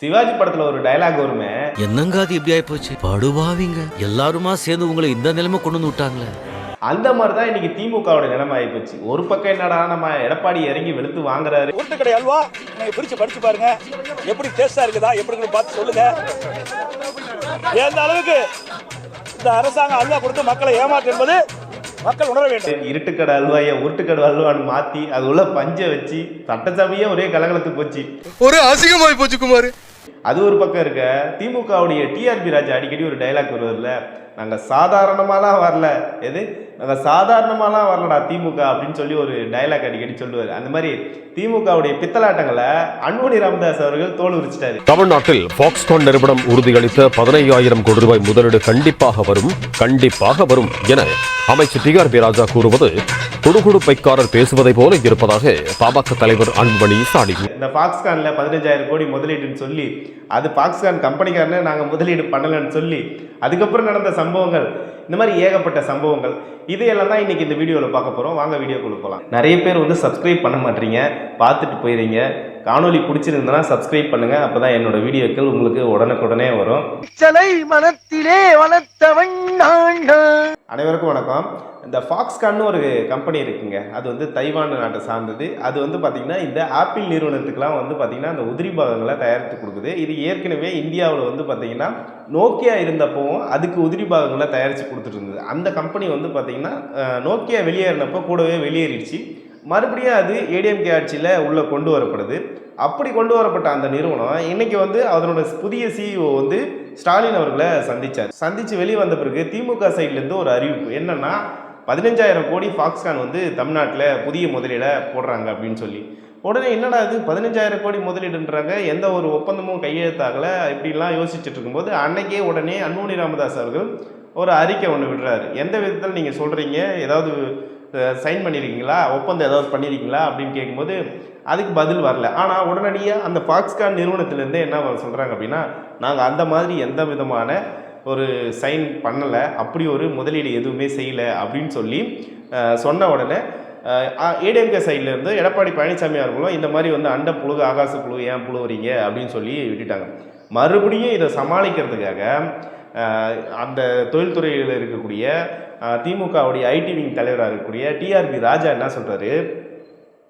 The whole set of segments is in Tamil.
சிவாஜி படத்துல ஒரு டயலாக் வருமே. என்னங்க அது இப்படி ஆயிப்போச்சு? படுவாவிங்க எல்லாருமா சேர்ந்து உங்களை இந்த நிலைமை கொண்டு வந்து விட்டாங்களே. அந்த மாதிரி தான் இன்னைக்கு திமுகவோட நிலைமை ஆயிப்போச்சு. ஒரு பக்கம் என்னடா நம்ம எடப்பாடி இறங்கி வெளுத்து வாங்குறாரு. உருட்டுக்கடை அல்வா? நீங்க பிரிச்சு படிச்சு பாருங்க. எப்படி டேஸ்டா இருக்குதா? எப்படி இருக்குன்னு பார்த்து சொல்லுங்க. எந்த அளவுக்கு இந்த அரசாங்கம் அல்வா கொடுத்து மக்களை ஏமாற்று என்பது மக்கள் உணர வேண்டும். இருட்டுக்கடை அல்வாயை உருட்டுக்கடை அல்வான்னு மாத்தி அது உள்ள பஞ்சை வச்சு சட்டசபையே ஒரே கலகலத்து போச்சு. ஒரு அசிங்கமாய் போச்சு குமார். அது ஒரு பக்கம் இருக்க திமுகவுடைய டிஆர்பி ராஜா அடிக்கடி ஒரு டைலாக் வருவார்ல. நாங்கள் சாதாரணமாலாம் வரல. எது? நாங்க சாதாரணமாலாம் வரலடா திமுக அப்படின்னு சொல்லி ஒரு டைலாக் அடிக்கடி சொல்லுவார். அந்த மாதிரி திமுகவுடைய பித்தலாட்டங்களை அன்புமணி ராமதாஸ் அவர்கள் தோல் உரிச்சிட்டாரு. தமிழ்நாட்டில் பாக்ஸ்கான் நிறுவனம் உறுதியளித்த பதினையாயிரம் கோடி ரூபாய் முதலீடு கண்டிப்பாக வரும் கண்டிப்பாக வரும் என அமைச்சர் டி ஆர் பி ராஜா கூறுவது குடுகுடுப்பைக்காரர் பேசுவதை போல இருப்பதாக பாமக தலைவர் அன்புமணி சாடி இந்த ஃபாக்ஸ்கான்ல பதினஞ்சாயிரம் கோடி முதலீடுன்னு சொல்லி அது ஃபாக்ஸ்கான் கம்பெனிக்காரனே நாங்கள் முதலீடு பண்ணலைன்னு சொல்லி அதுக்கப்புறம் நடந்த சம்பவங்கள் இந்த மாதிரி ஏகப்பட்ட சம்பவங்கள் இதையெல்லாம் தான் இன்னைக்கு இந்த வீடியோவில் பார்க்க போகிறோம் வாங்க வீடியோக்குள்ள போகலாம் நிறைய பேர் வந்து சப்ஸ்கிரைப் பண்ண மாட்டீங்க பார்த்துட்டு போயிடுறீங்க காணொலி பிடிச்சிருந்தனா சப்ஸ்கிரைப் பண்ணுங்க. அப்போ தான் என்னோட வீடியோக்கள் உங்களுக்கு உடனுக்குடனே வரும். சிலை மனத்திலே வளர்த்தவன் அனைவருக்கும் வணக்கம். இந்த ஃபாக்ஸ்கான்னு ஒரு கம்பெனி இருக்குங்க. அது வந்து தைவான் நாட்டை சார்ந்தது. அது வந்து பார்த்திங்கன்னா இந்த ஆப்பிள் நிறுவனத்துக்கெலாம் வந்து பார்த்திங்கன்னா அந்த உதிரி பாகங்களை தயாரித்து கொடுக்குது. இது ஏற்கனவே இந்தியாவில் வந்து பார்த்திங்கன்னா நோக்கியா இருந்தப்போவும் அதுக்கு உதிரி பாகங்களை தயாரித்து கொடுத்துட்டு இருந்தது. அந்த கம்பெனி வந்து பார்த்திங்கன்னா நோக்கியா வெளியேறினப்போ கூடவே வெளியேறிடுச்சு. மறுபடியும் அது ஏடிஎம்கே ஆட்சியில் உள்ளே கொண்டு வரப்படுது. அப்படி கொண்டு வரப்பட்ட அந்த நிறுவனம் இன்னைக்கு வந்து அதனோட புதிய சிஇஓ வந்து ஸ்டாலின் அவர்களை சந்திச்சார். சந்தித்து வெளியே வந்த பிறகு திமுக சைட்லேருந்து ஒரு அறிவிப்பு. என்னென்னா பதினஞ்சாயிரம் கோடி ஃபாக்ஸ்கான் வந்து தமிழ்நாட்டில் புதிய முதலீடை போடுறாங்க அப்படின்னு சொல்லி. உடனே என்னடா இது? பதினஞ்சாயிரம் கோடி முதலீடுன்றாங்க. எந்த ஒரு ஒப்பந்தமும் கையெழுத்தாகலை. இப்படிலாம் யோசிச்சுட்டு இருக்கும்போது அன்னைக்கே உடனே அன்புமணி ராமதாஸ் அவர்கள் ஒரு அறிக்கை ஒன்று விடுறாரு. எந்த விதத்தில் நீங்கள் சொல்கிறீங்க ஏதாவது சைன் பண்ணியிருக்கீங்களா ஒப்பந்தம் ஏதாவது பண்ணியிருக்கீங்களா அப்படின்னு கேட்கும்போது அதுக்கு பதில் வரல. ஆனால் உடனடியாக அந்த ஃபாக்ஸ்கான் நிறுவனத்திலேருந்தே என்ன சொல்கிறாங்க அப்படின்னா நாங்கள் அந்த மாதிரி எந்த விதமான ஒரு சைன் பண்ணலை. அப்படி ஒரு முதலீடு எதுவுமே செய்யலை அப்படின்னு சொல்லி சொன்ன உடனே ஏடிஎம்கே சைட்லேருந்து எடப்பாடி பழனிசாமி அவர்களும் இந்த மாதிரி வந்து அண்ட புழுகு ஆகாச புழு ஏன் புழுவுறீங்க? அப்படின்னு சொல்லி விட்டுட்டாங்க. மறுபடியும் இதை சமாளிக்கிறதுக்காக அந்த தொழில்துறையில் இருக்கக்கூடிய திமுகவுடைய ஐடி விங் தலைவராக இருக்கக்கூடிய டிஆர்பி ராஜா என்ன சொல்கிறாரு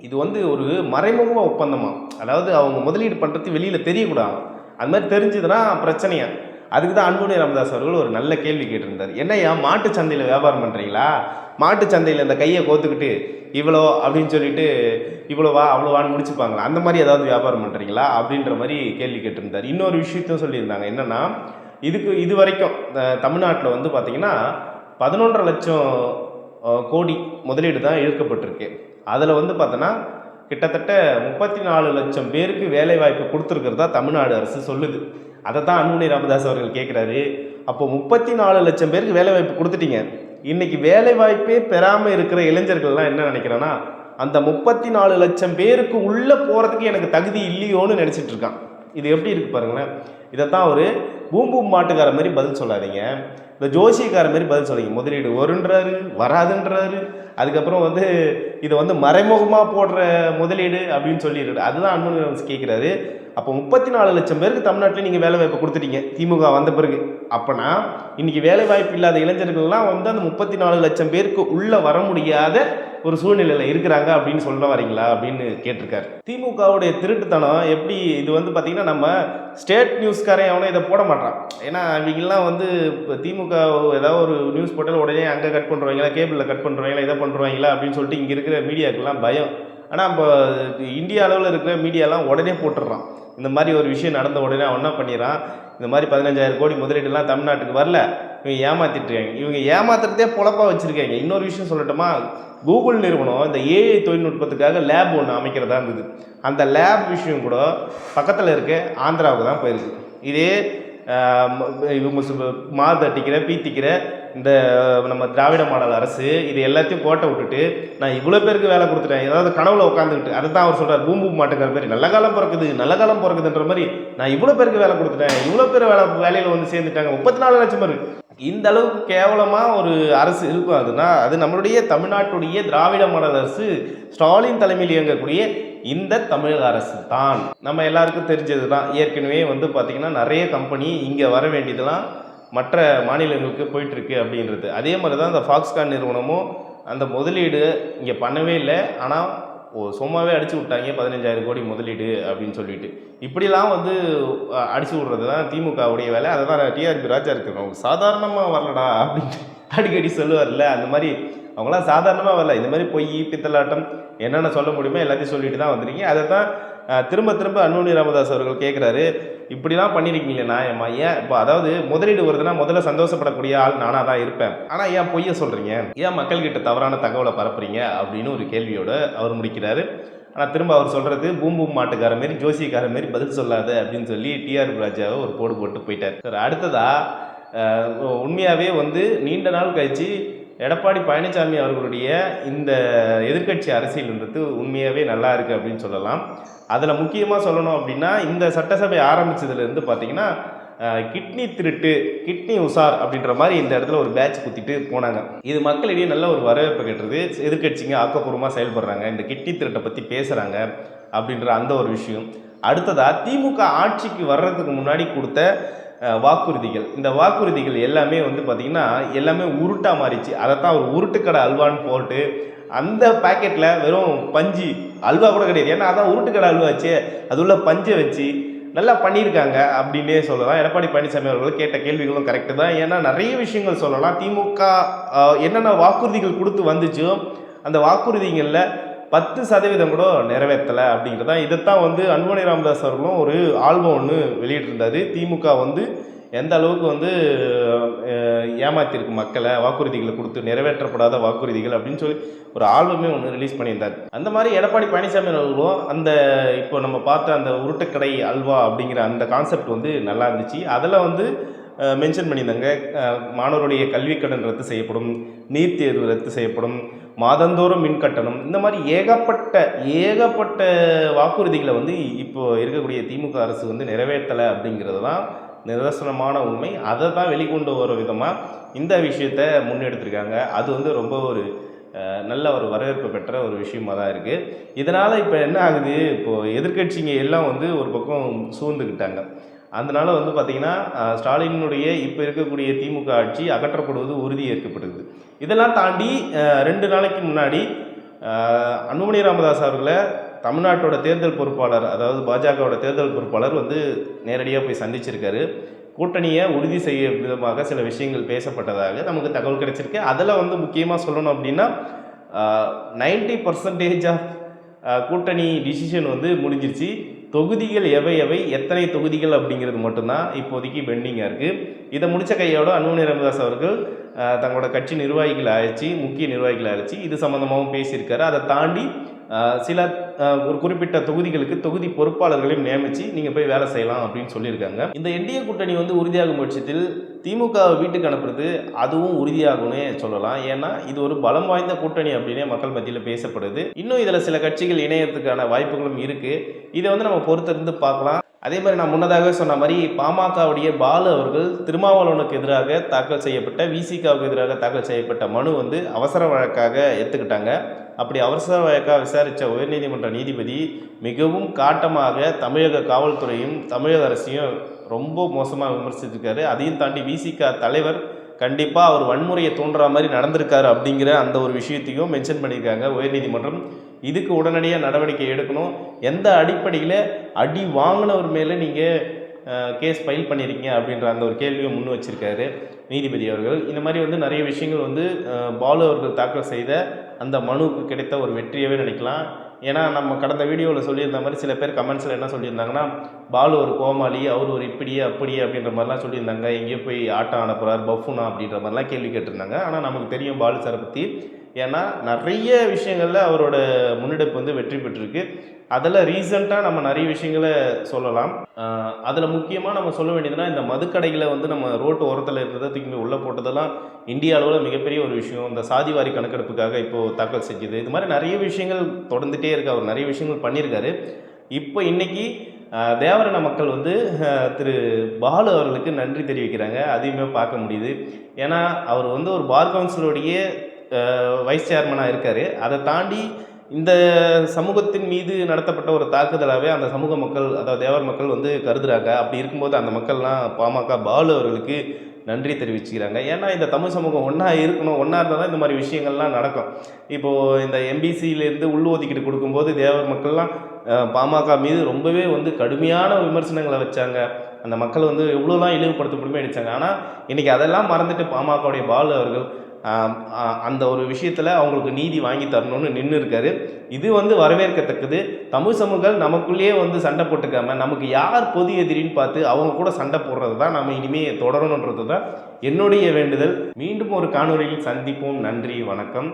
இது வந்து ஒரு மறைமுக ஒப்பந்தமாக அதாவது அவங்க முதலீடு பண்ணுறது வெளியில் தெரியக்கூடாது. அது மாதிரி தெரிஞ்சதுன்னா பிரச்சனையா? அதுக்கு தான் அன்புனி ராமதாஸ் அவர்கள் ஒரு நல்ல கேள்வி கேட்டிருந்தார். என்னையா மாட்டு சந்தையில் வியாபாரம் பண்ணுறீங்களா மாட்டு சந்தையில் இந்த கையை கோத்துக்கிட்டு இவ்வளோ அப்படின்னு சொல்லிட்டு இவ்வளோவா அவ்வளோவான்னு முடிச்சுப்பாங்களா? அந்த மாதிரி ஏதாவது வியாபாரம் பண்ணுறீங்களா அப்படின்ற மாதிரி கேள்வி கேட்டிருந்தார். இன்னொரு விஷயத்தையும் சொல்லியிருந்தாங்க. என்னென்னா இதுக்கு இது வரைக்கும் தமிழ்நாட்டில் வந்து பார்த்திங்கன்னா பதினொன்றரை லட்சம் கோடி முதலீடு தான் இழுக்கப்பட்டிருக்கு. அதில் வந்து பார்த்தோன்னா கிட்டத்தட்ட முப்பத்தி நாலு லட்சம் பேருக்கு வேலைவாய்ப்பு கொடுத்துருக்கிறதா தமிழ்நாடு அரசு சொல்லுது. அதை தான் அன்புமணி ராமதாஸ் அவர்கள் கேட்குறாரு அப்போ முப்பத்தி நாலு லட்சம் பேருக்கு வேலைவாய்ப்பு கொடுத்துட்டீங்க. இன்னைக்கு வேலைவாய்ப்பே பெறாமல் இருக்கிற இளைஞர்கள்லாம் என்ன நினைக்கிறேன்னா அந்த முப்பத்தி நாலு லட்சம் பேருக்கு உள்ளே போகிறதுக்கு எனக்கு தகுதி இல்லையோன்னு நினச்சிட்ருக்கான் இது எப்படி இருக்கு பாருங்களேன். இதைத்தான் ஒரு பூம்பூம் மாட்டுக்கார மாதிரி பதில் சொல்லாதீங்க. இந்த ஜோசியக்கார மாதிரி பதில் சொல்லுங்க முதலீடு வருன்றாரு வராதுன்றாரு. அதுக்கப்புறம் வந்து இதை வந்து மறைமுகமாக போடுற முதலீடு அப்படின்னு சொல்லிடுறாரு அதுதான் அன்பு கேட்குறாரு. அப்போ முப்பத்தி நாலு லட்சம் பேருக்கு தமிழ்நாட்டில் நீங்கள் வேலை வாய்ப்பு கொடுத்துட்டீங்க. திமுக வந்த பிறகு. அப்போனா இன்னைக்கு வேலை வாய்ப்பு இல்லாத இளைஞர்கள்லாம் வந்து அந்த முப்பத்தி நாலு லட்சம் பேருக்கு உள்ளே வர முடியாத ஒரு சூழ்நிலையில் இருக்கிறாங்க அப்படின்னு சொல்ல வரீங்களா அப்படின்னு கேட்டிருக்காரு. திமுகவுடைய திருட்டுத்தனம் எப்படி இது வந்து பார்த்திங்கன்னா நம்ம ஸ்டேட் நியூஸ்காரன் அவனை இதை போட மாட்டான் ஏன்னா அவங்கெல்லாம் வந்து இப்போ திமுக ஏதாவது ஒரு நியூஸ் போட்டால் உடனே அங்கே கட் பண்ணுறாங்களா கேபிளில் கட் பண்ணுறாங்களா இதை பண்ணுறாங்களா அப்படின்னு சொல்லிட்டு இங்கே இருக்கிற மீடியாக்கெல்லாம் பயம். ஆனால் இப்போ இந்தியா அளவில் இருக்கிற மீடியாலாம் உடனே போட்டுடுறான். இந்த மாதிரி ஒரு விஷயம் நடந்த உடனே அவன் என்ன பண்ணிடுறான்? இந்த மாதிரி பதினஞ்சாயிரம் கோடி முதலீடுலாம் தமிழ்நாட்டுக்கு வரல. இவங்க ஏமாத்திட்டுருக்காங்க இவங்க ஏமாத்துறதே பொழப்பா வச்சுருக்காங்க. இன்னொரு விஷயம் சொல்லட்டுமா? கூகுள் நிறுவனம் இந்த ஏஐ தொழில்நுட்பத்துக்காக லேப் ஒன்று அமைக்கிறதா இருந்தது. அந்த லேப் விஷயம் கூட பக்கத்தில் இருக்க ஆந்திராவுக்கு தான் போயிருக்கு. இதே இவங்க சு- தட்டிக்கிற பீத்திக்கிற இந்த நம்ம திராவிட மாடல் அரசு இது எல்லாத்தையும் கோட்டை விட்டுட்டு நான் இவ்வளோ பேருக்கு வேலை கொடுத்துட்டேன். ஏதாவது கனவுல உட்காந்துக்கிட்டு அதை தான் அவர் சொல்கிறார் பூம்பு மாட்டேங்கிற மாதிரி நல்ல காலம் பிறக்குது நல்ல காலம் பிறக்குதுன்ற மாதிரி நான் இவ்வளோ பேருக்கு வேலை கொடுத்துட்டேன். இவ்வளோ பேர் வேலை வேலையில் வந்து சேர்ந்துட்டாங்க. முப்பத்தி நாலு லட்சம் பேர். இந்த அளவுக்கு கேவலமாக ஒரு அரசு இருக்கும். அதுனா அது நம்மளுடைய தமிழ்நாட்டுடைய திராவிட மாடல் அரசு ஸ்டாலின் தலைமையில் இயங்கக்கூடிய இந்த தமிழக அரசு தான். நம்ம எல்லாருக்கும் தெரிஞ்சது தான் ஏற்கனவே வந்து பார்த்திங்கன்னா நிறைய கம்பெனி இங்கே வர வேண்டியதெல்லாம் மற்ற மாநிலங்களுக்கு போயிட்டுருக்கு அப்படின்றது. அதே மாதிரி தான் இந்த ஃபாக்ஸ்கான் நிறுவனமும் அந்த முதலீடு இங்கே பண்ணவே இல்லை. ஆனால் ஓ சும்மாவே அடிச்சு விட்டாங்க. பதினஞ்சாயிரம் கோடி முதலீடு அப்படின்னு சொல்லிட்டு. இப்படிலாம் வந்து அடிச்சு விட்றது தான் திமுகவுடைய வேலை. அதை தான் டிஆர்பி ராஜா இருக்கிறோம் சாதாரணமாக வரலடா அப்படின்ட்டு அடிக்கடி சொல்லுவார்ல. அந்த மாதிரி அவங்களாம் சாதாரணமாக வரல. இந்த மாதிரி பொய் பித்தலாட்டம் என்னென்ன சொல்ல முடியுமோ எல்லாத்தையும் சொல்லிட்டு தான் வந்திருக்கீங்க. அதை தான் திரும்ப திரும்ப அன்னூனி ராமதாஸ் அவர்கள் கேட்குறாரு. இப்படிலாம் பண்ணியிருக்கீங்களே நியாயமா ஏன் இப்போ அதாவது முதலீடு வருதுன்னா முதல்ல சந்தோஷப்படக்கூடிய ஆள் நானாக தான் இருப்பேன். ஆனால் ஏன் பொய்ய சொல்கிறீங்க ஏன் மக்கள்கிட்ட தவறான தகவலை பரப்புறீங்க? அப்படின்னு ஒரு கேள்வியோடு அவர் முடிக்கிறாரு. ஆனால் திரும்ப அவர் சொல்கிறது பூம் பூம் மாட்டுக்கார மாரி ஜோசியக்கார மாரி பதில் சொல்லாத அப்படின்னு சொல்லி டிஆர் ராஜாவை ஒரு போடு போட்டு போயிட்டார். சார் அடுத்ததாக உண்மையாகவே வந்து நீண்ட நாள் கழிச்சு எடப்பாடி பழனிசாமி அவர்களுடைய இந்த எதிர்க்கட்சி அரசியல்ன்றது உண்மையாகவே நல்லா இருக்குது அப்படின்னு சொல்லலாம். அதில் முக்கியமாக சொல்லணும் அப்படின்னா இந்த சட்டசபை ஆரம்பித்ததுலேருந்து பார்த்தீங்கன்னா கிட்னி திருட்டு கிட்னி உசார் அப்படின்ற மாதிரி இந்த இடத்துல ஒரு பேட்ச் குத்திட்டு போனாங்க. இது மக்களிடையே நல்ல ஒரு வரவேற்பு கட்டுறது எதிர்க்கட்சிங்க ஆக்கப்பூர்வமாக செயல்படுறாங்க. இந்த கிட்னி திருட்டை பற்றி பேசுகிறாங்க அப்படின்ற அந்த ஒரு விஷயம். அடுத்ததாக திமுக ஆட்சிக்கு வர்றதுக்கு முன்னாடி கொடுத்த வாக்குறுதிகள். இந்த வாக்குறுதிகள் எல்லாமே வந்து பார்த்திங்கன்னா எல்லாமே உருட்டாக மாறிச்சு. அதைத்தான் ஒரு உருட்டுக்கடை அல்வான்னு போட்டு அந்த பாக்கெட்டில் வெறும் பஞ்சு அல்வா கூட கிடையாது. ஏன்னா அதான் உருட்டுக்கடை அல்வாச்சு. அது உள்ள பஞ்சை வச்சு நல்லா பண்ணியிருக்காங்க அப்படின்னே சொல்லலாம். எடப்பாடி பழனிசாமி அவர்கள் கேட்ட கேள்விகளும் கரெக்டு தான். ஏன்னா நிறைய விஷயங்கள் சொல்லலாம். திமுக என்னென்ன வாக்குறுதிகள் கொடுத்து வந்துச்சோ அந்த வாக்குறுதிகளில் பத்து சதவீதம் கூட நிறைவேற்றலை அப்படிங்கிறது தான். இதைத்தான் வந்து அன்புமணி ராமதாஸ் அவர்களும் ஒரு ஆல்பம் ஒன்று வெளியிட்டிருந்தாரு. திமுக வந்து எந்த அளவுக்கு வந்து ஏமாத்திருக்கு மக்களை வாக்குறுதிகளை கொடுத்து நிறைவேற்றப்படாத வாக்குறுதிகள் அப்படின்னு சொல்லி ஒரு ஆல்பமே ஒன்று ரிலீஸ் பண்ணியிருந்தார். அந்த மாதிரி எடப்பாடி பழனிசாமி அவர்களும் அந்த இப்போ நம்ம பார்த்த அந்த உருட்டுக்கடை அல்வா அப்படிங்கிற அந்த கான்செப்ட் வந்து நல்லா இருந்துச்சு. அதில் வந்து மென்ஷன் பண்ணியிருந்தாங்க. மாணவருடைய கல்விக் கடன் ரத்து செய்யப்படும் நீட் தேர்வு ரத்து செய்யப்படும் மாதந்தோறும் மின் கட்டணம். இந்த மாதிரி ஏகப்பட்ட ஏகப்பட்ட வாக்குறுதிகளை வந்து இப்போ இருக்கக்கூடிய திமுக அரசு வந்து நிறைவேற்றலை அப்படிங்கிறது தான் நிதர்சனமான உண்மை. அதை தான் வெளிக்கொண்டு வர விதமாக இந்த விஷயத்தை முன்னெடுத்திருக்காங்க. அது வந்து ரொம்ப ஒரு நல்ல ஒரு வரவேற்பு பெற்ற ஒரு விஷயமா தான் இருக்குது இதனால் இப்போ என்ன ஆகுது? இப்போது எதிர்க்கட்சிங்க எல்லாம் வந்து ஒரு பக்கம் சூழ்ந்துக்கிட்டாங்க அதனால வந்து பார்த்திங்கன்னா ஸ்டாலினுடைய இப்போ இருக்கக்கூடிய திமுக ஆட்சி அகற்றப்படுவது உறுதி ஏற்கப்படுது இதெல்லாம் தாண்டி ரெண்டு நாளைக்கு முன்னாடி அன்புமணி ராமதாஸ் அவர்களை தமிழ்நாட்டோட தேர்தல் பொறுப்பாளர் அதாவது பாஜகவோட தேர்தல் பொறுப்பாளர் வந்து நேரடியாக போய் சந்திச்சிருக்காரு. கூட்டணியை உறுதி செய்ய விதமாக சில விஷயங்கள் பேசப்பட்டதாக நமக்கு தகவல் கிடைச்சிருக்கு. அதில் வந்து முக்கியமாக சொல்லணும் அப்படின்னா நைன்டி பர்சன்டேஜ் ஆஃப் கூட்டணி டிசிஷன் வந்து முடிஞ்சிருச்சு. தொகுதிகள் எவை எவை? எத்தனை தொகுதிகள் அப்படிங்கிறது மட்டும்தான் இப்போதைக்கு பெண்டிங்காக இருக்குது இதை முடித்த கையோட அன்புமணி ராமதாஸ் அவர்கள் தங்களோட கட்சி நிர்வாகிகள் அழைச்சி முக்கிய நிர்வாகிகள் அழைச்சி இது சம்மந்தமாகவும் பேசியிருக்காரு. அதை தாண்டி சில ஒரு குறிப்பிட்ட தொகுதிகளுக்கு தொகுதி பொறுப்பாளர்களையும் நியமித்து நீங்கள் போய் வேலை செய்யலாம் அப்படின்னு சொல்லியிருக்காங்க. இந்த என்டிஏ கூட்டணி வந்து உறுதியாகும் பட்சத்தில் திமுகவை வீட்டுக்கு அனுப்புறது அதுவும் உறுதியாகும்னே சொல்லலாம். ஏன்னா இது ஒரு பலம் வாய்ந்த கூட்டணி அப்படின்னே மக்கள் மத்தியில் பேசப்படுது. இன்னும் இதில் சில கட்சிகள் இணையத்துக்கான வாய்ப்புகளும் இருக்குது இதை வந்து நம்ம பொறுத்திருந்து பார்க்கலாம். அதே மாதிரி நான் முன்னதாகவே சொன்ன மாதிரி பாமகவுடைய பாலு அவர்கள் திருமாவளவனுக்கு எதிராக தாக்கல் செய்யப்பட்ட விசிகாவுக்கு எதிராக தாக்கல் செய்யப்பட்ட மனு வந்து அவசர வழக்காக எடுத்துக்கிட்டாங்க அப்படி அவசர வழக்காக விசாரித்த உயர்நீதிமன்ற நீதிபதி மிகவும் காட்டமாக தமிழக காவல்துறையும் தமிழக அரசையும் ரொம்ப மோசமாக விமர்சிச்சிருக்காரு. அதையும் தாண்டி விசிகா தலைவர் கண்டிப்பாக அவர் வன்முறையை தூண்டுற மாதிரி நடந்திருக்காரு அப்படிங்கிற அந்த ஒரு விஷயத்தையும் மென்ஷன் பண்ணியிருக்காங்க உயர்நீதிமன்றம். இதுக்கு உடனடியாக நடவடிக்கை எடுக்கணும். எந்த அடிப்படையில் அடி வாங்கினவர் மேலே நீங்கள் கேஸ் ஃபைல் பண்ணியிருக்கீங்க அப்படின்ற அந்த ஒரு கேள்வியை முன் வச்சிருக்காரு நீதிபதி அவர்கள். இந்த மாதிரி வந்து நிறைய விஷயங்கள் வந்து பாலு அவர்கள் தாக்கல் செய்த அந்த மனுவுக்கு கிடைத்த ஒரு வெற்றியவே நினைக்கலாம். ஏன்னா நம்ம கடந்த வீடியோவில் சொல்லியிருந்த மாதிரி சில பேர் கமெண்ட்ஸில் என்ன சொல்லியிருந்தாங்கன்னா பாலு ஒரு கோமாளி அவர் ஒரு இப்படியே அப்படியே அப்படின்ற மாதிரிலாம் சொல்லியிருந்தாங்க. எங்கேயோ போய் ஆட்டம் ஆட போகிறார் பஃபுனா அப்படின்ற மாதிரிலாம் கேள்வி கேட்டிருந்தாங்க. ஆனால் நமக்கு தெரியும் பாலு சாரை பற்றி ஏன்னா நிறைய விஷயங்களில் அவரோட முன்னெடுப்பு வந்து வெற்றி பெற்றிருக்கு. அதில் ரீசண்டாக நம்ம நிறைய விஷயங்களை சொல்லலாம். அதில் முக்கியமாக நம்ம சொல்ல வேண்டியதுன்னா இந்த மதுக்கடைகளை வந்து நம்ம ரோட்டு ஓரத்தில் இருந்ததை தூக்கி உள்ளே போட்டதெல்லாம் இந்திய அளவில் மிகப்பெரிய ஒரு விஷயம். இந்த சாதிவாரி கணக்கெடுப்புக்காக இப்போது தாக்கல் செஞ்சுது. இது மாதிரி நிறைய விஷயங்கள் தொடர்ந்துகிட்டே இருக்கு. அவர் நிறைய விஷயங்கள் பண்ணியிருக்காரு. இப்போ இன்னைக்கு அஹ், தேவரண மக்கள் வந்து திரு பாலு அவர்களுக்கு நன்றி தெரிவிக்கிறாங்க. அதையுமே பார்க்க முடியுது. ஏன்னா அவர் வந்து ஒரு பார் கவுன்சிலுடைய வைஸ் சேர்மனாக இருக்கார். அதை தாண்டி இந்த சமூகத்தின் மீது நடத்தப்பட்ட ஒரு தாக்குதலாகவே அந்த சமூக மக்கள் அதாவது தேவர் மக்கள் வந்து கருதுறாங்க. அப்படி இருக்கும்போது அந்த மக்கள்லாம் பாமக பாலு அவர்களுக்கு நன்றி தெரிவிச்சுக்கிறாங்க. ஏன்னா இந்த தமிழ் சமூகம் ஒன்றா இருக்கணும் ஒன்றா இருந்தால் தான் இந்த மாதிரி விஷயங்கள்லாம் நடக்கும். இப்போது இந்த எம்பிசியிலேருந்து உள்ஒதுக்கீடு கொடுக்கும்போது தேவர் மக்கள்லாம் பாமக மீது ரொம்பவே வந்து கடுமையான விமர்சனங்களை வச்சாங்க. அந்த மக்கள் வந்து எவ்வளோலாம் முடியுமே அடித்தாங்க ஆனால் இன்றைக்கி அதெல்லாம் மறந்துட்டு பாமகவுடைய பாலு அவர்கள் அந்த ஒரு விஷயத்தில் அவங்களுக்கு நீதி வாங்கி தரணும்னு நின்று இருக்காரு. இது வந்து வரவேற்கத்தக்கது. தமிழ் சமூகங்கள் நமக்குள்ளேயே வந்து சண்டை போட்டுக்காம நமக்கு யார் பொது எதிரின்னு பார்த்து அவங்க கூட சண்டை போடுறது தான் நம்ம இனிமேல் தொடரணுன்றது தான் என்னுடைய வேண்டுதல். மீண்டும் ஒரு காணொலியில் சந்திப்போம். நன்றி வணக்கம்.